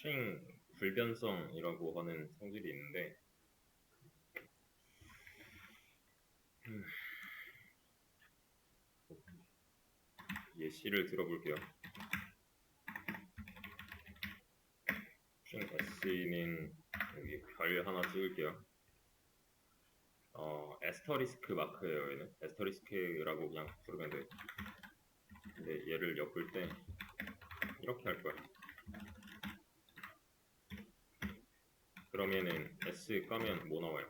스트링 불변성이라고 하는 성질이 있는데 음, 예시를 들어볼게요. 스트링 s는 여기 별 하나 찍을게요. 어, 에스터리스크 마크예요, 얘는. 에스터리스크라고 그냥 부르면 돼. 근데 얘를 엮을 때 이렇게 할 거야. 그러면은 S 까면 뭐 나와요?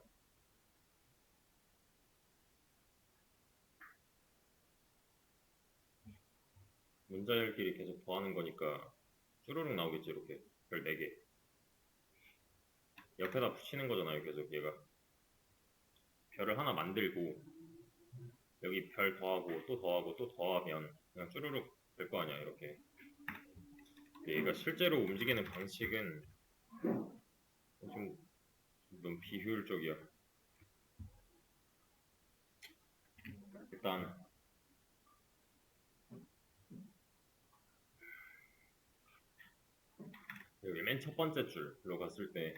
문자열끼리 계속 더하는 거니까 쭈루룩 나오겠지 이렇게. 별 4개. 옆에다 붙이는 거잖아요 계속 얘가. 별을 하나 만들고 여기 별 더하고 또 더하고 또 더하면 그냥 쭈루룩 될 거 아니야 이렇게. 얘가 실제로 움직이는 방식은 좀 너무 비효율적이야 일단 여기 맨 첫 번째 줄로 갔을 때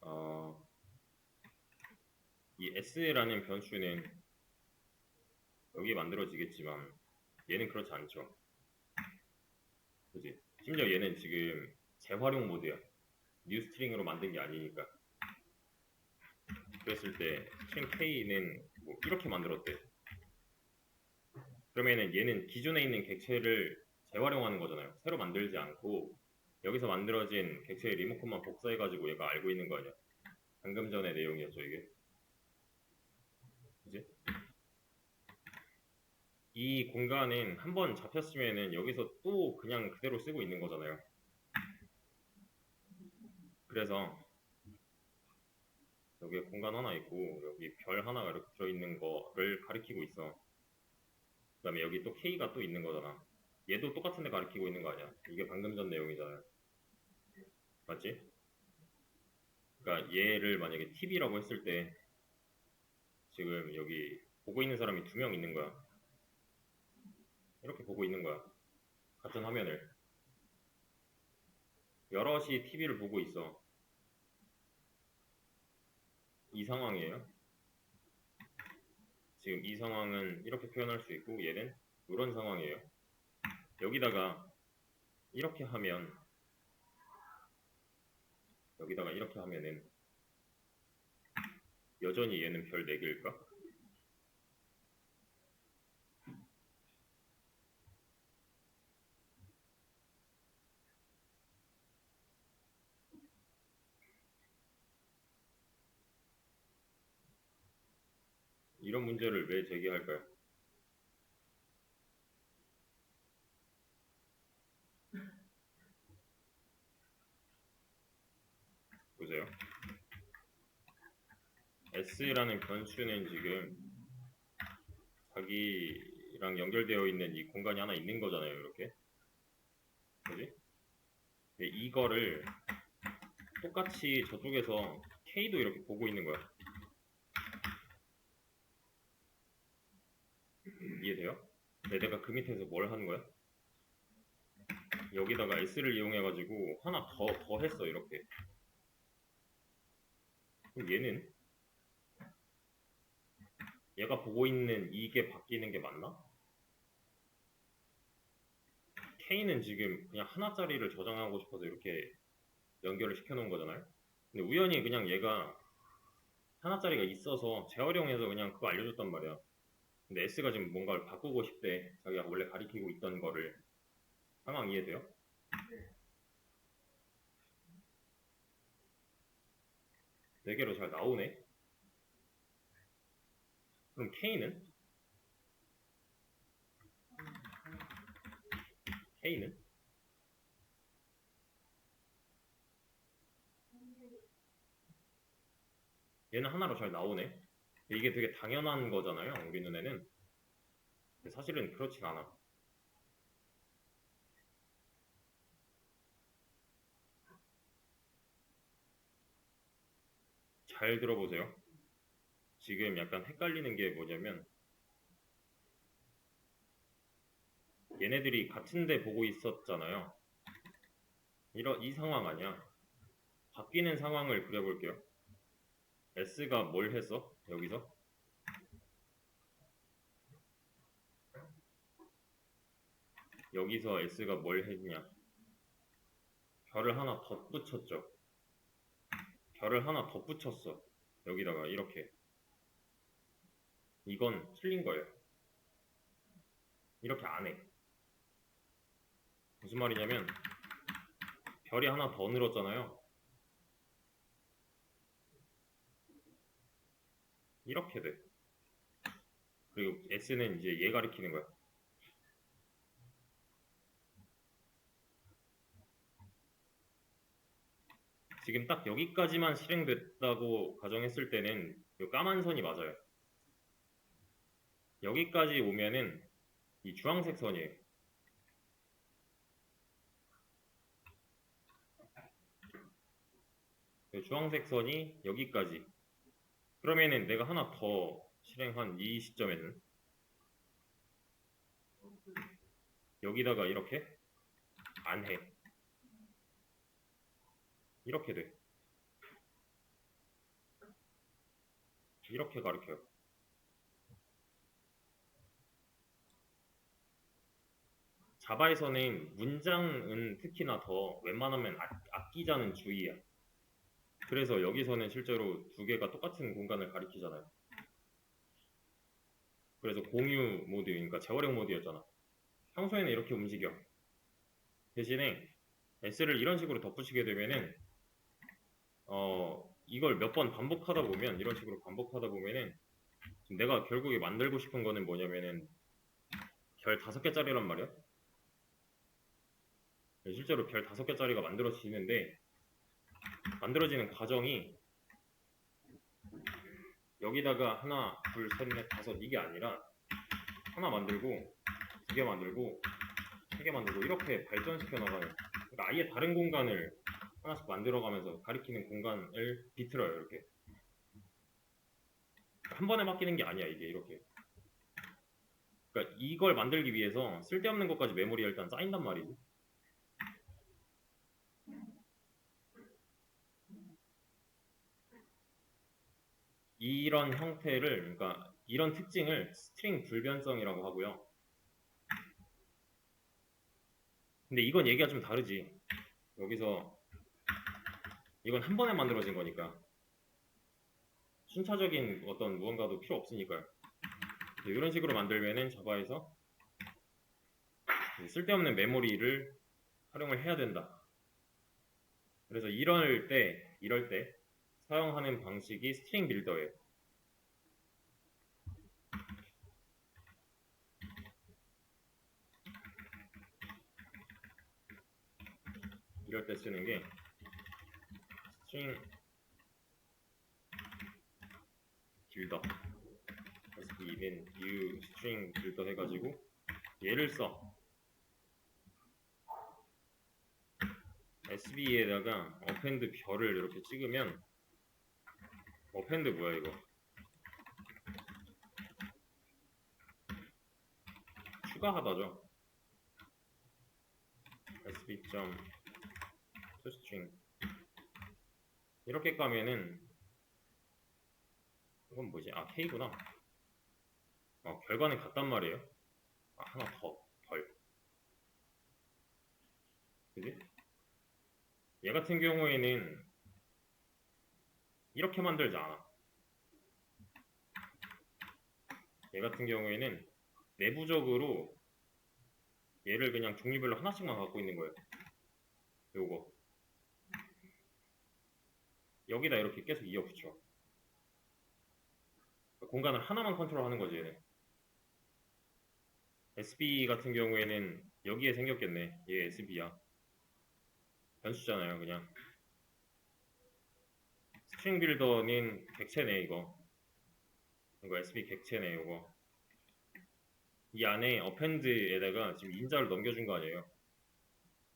어, 이 S라는 변수는 여기 만들어지겠지만 얘는 그렇지 않죠. 그지? 심지어 얘는 지금 재활용 모드야. 뉴 스트링으로 만든 게 아니니까. 그랬을 때 스트링 K는 뭐 이렇게 만들었대. 그러면은 얘는 기존에 있는 객체를 재활용하는 거잖아요. 새로 만들지 않고 여기서 만들어진 객체의 리모컨만 복사해가지고 얘가 알고 있는 거 아니야. 방금 전의 내용이었죠, 이게. 그지? 이 공간은 한 번 잡혔으면은 여기서 또 그냥 그대로 쓰고 있는 거잖아요. 그래서 여기에 공간 하나 있고 여기 별 하나가 이렇게 들어있는 거를 가리키고 있어. 그 다음에 여기 또 K가 또 있는 거잖아. 얘도 똑같은 데 가리키고 있는 거 아니야. 이게 방금 전 내용이잖아요. 맞지? 그러니까 얘를 만약에 TV라고 했을 때 지금 여기 보고 있는 사람이 두 명 있는 거야. 이렇게 보고 있는 거야. 같은 화면을. 여럿이 TV를 보고 있어. 이 상황이에요. 지금 이 상황은 이렇게 표현할 수 있고 얘는 이런 상황이에요. 여기다가 이렇게 하면 여기다가 이렇게 하면은 여전히 얘는 별 4개일까? 이런 문제를 왜 제기할까요? 보세요. S라는 변수는 지금 자기랑 연결되어 있는 이 공간이 하나 있는 거잖아요, 이렇게. 그지? 이거를 똑같이 저쪽에서 K도 이렇게 보고 있는 거야. 이해돼요? 근데 내가 그 밑에서 뭘 하는 거야? 여기다가 S를 이용해가지고 하나 더, 더 했어, 이렇게. 그럼 얘는 얘가 보고 있는 이게 바뀌는 게 맞나? K는 지금 그냥 하나짜리를 저장하고 싶어서 이렇게 연결을 시켜놓은 거잖아요. 근데 우연히 그냥 얘가 하나짜리가 있어서 재활용해서 그냥 그거 알려줬단 말이야. 근데 S가 지금 뭔가를 바꾸고 싶대. 자기가 원래 가리키고 있던 거를. 상황 이해돼요? 네 개로 잘 나오네. 그럼 K는? K는? 얘는 하나로 잘 나오네. 이게 되게 당연한 거잖아요. 우리 눈에는. 근데 사실은 그렇지가 않아. 잘 들어보세요. 지금 약간 헷갈리는 게 뭐냐면 얘네들이 같은데 보고 있었잖아요. 이러, 이 상황 아니야. 바뀌는 상황을 그려볼게요. S가 뭘 했어? 여기서? 여기서 S가 뭘 했냐? 별을 하나 덧붙였죠. 별을 하나 덧붙였어. 여기다가 이렇게. 이건 틀린 거예요. 이렇게 안 해. 무슨 말이냐면 별이 하나 더 늘었잖아요. 이렇게 돼. 그리고 S는 이제 얘 가리키는 거야. 지금 딱 여기까지만 실행됐다고 가정했을 때는 이 까만 선이 맞아요. 여기까지 오면은 이 주황색 선이에요. 이 주황색 선이 여기까지. 그러면은 내가 하나 더 실행한 이 시점에는 여기다가 이렇게 안 해. 이렇게 돼. 이렇게 가르쳐요. 자바에서는 문장은 특히나 더 웬만하면 아, 아끼자는 주의야. 그래서 여기서는 실제로 두 개가 똑같은 공간을 가리키잖아요. 그래서 공유 모드, 그러니까 재활용 모드였잖아. 평소에는 이렇게 움직여. 대신에 S를 이런 식으로 덧붙이게 되면은 어 이걸 몇 번 반복하다 보면 이런 식으로 반복하다 보면은 내가 결국에 만들고 싶은 거는 뭐냐면은 별 다섯 개짜리란 말이야. 실제로 별 다섯 개짜리가 만들어지는데 만들어지는 과정이 여기다가 하나, 둘, 셋, 넷, 다섯 이게 아니라 하나 만들고 두 개 만들고 세 개 만들고 이렇게 발전시켜 나가는 그러니까 아예 다른 공간을 하나씩 만들어가면서 가리키는 공간을 비틀어요 이렇게. 한 번에 바뀌는 게 아니야 이게 이렇게. 그러니까 이걸 만들기 위해서 쓸데없는 것까지 메모리에 일단 쌓인단 말이지 이런 형태를 그러니까 이런 특징을 스트링 불변성이라고 하고요 근데 이건 얘기가 좀 다르지 여기서 이건 한 번에 만들어진 거니까 순차적인 어떤 무언가도 필요 없으니까요. 이런 식으로 만들면은 자바에서 쓸데없는 메모리를 활용을 해야 된다. 그래서 이럴 때, 이럴 때 사용하는 방식이 스트링 빌더예요. 이럴 때 쓰는 게 string 빌더 SB는 new string 빌더 해가지고 얘를 써 SB에다가 append 별을 이렇게 찍으면 append 뭐야 이거 추가하다죠 sb. toString 이렇게 까면은 이건 뭐지? 아 K구나 어, 결과는 같단 말이에요 아, 하나 더벌 그지? 얘 같은 경우에는 이렇게 만들지 않아. 얘 같은 경우에는 내부적으로 얘를 그냥 종류별로 하나씩만 갖고 있는 거예요. 요거. 여기다 이렇게 계속 이어 붙여. 공간을 하나만 컨트롤하는 거지 얘는. SB 같은 경우에는 여기에 생겼겠네. 얘 SB야. 변수잖아요 그냥 스트링 빌더는 객체네 이거 이거 SB 객체네 이거 이 안에 어펜드에다가 지금 인자를 넘겨준 거 아니에요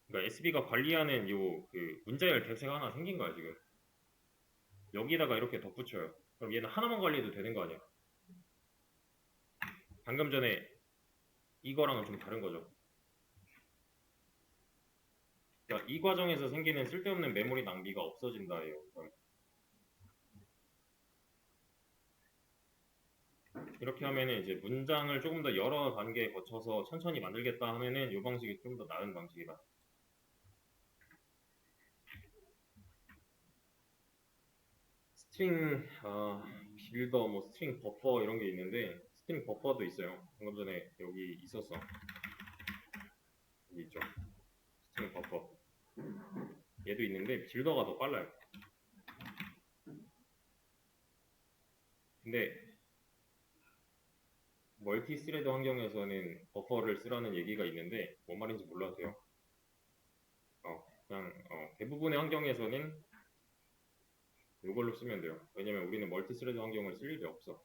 그러니까 SB가 관리하는 요그 문자열 객체가 하나 생긴 거야 지금 여기다가 이렇게 덧붙여요. 그럼 얘는 하나만 관리해도 되는 거 아니야? 방금 전에 이거랑은 좀 다른 거죠. 그러니까 이 과정에서 생기는 쓸데없는 메모리 낭비가 없어진다예요. 이렇게 하면은 이제 문장을 조금 더 여러 단계 거쳐서 천천히 만들겠다 하면은 이 방식이 좀 더 나은 방식이다. 스트링 아, 빌더, 뭐 스트링 버퍼 이런 게 있는데 스트링 버퍼도 있어요. 방금 전에 여기 있었어. 여기 있죠. 스트링 버퍼. 얘도 있는데 빌더가 더 빨라요. 근데 멀티 스레드 환경에서는 버퍼를 쓰라는 얘기가 있는데 뭔 말인지 몰라도요. 어, 그냥 어, 대부분의 환경에서는 이걸로 쓰면 돼요. 왜냐면 우리는 멀티 스레드 환경을 쓸 일이 없어.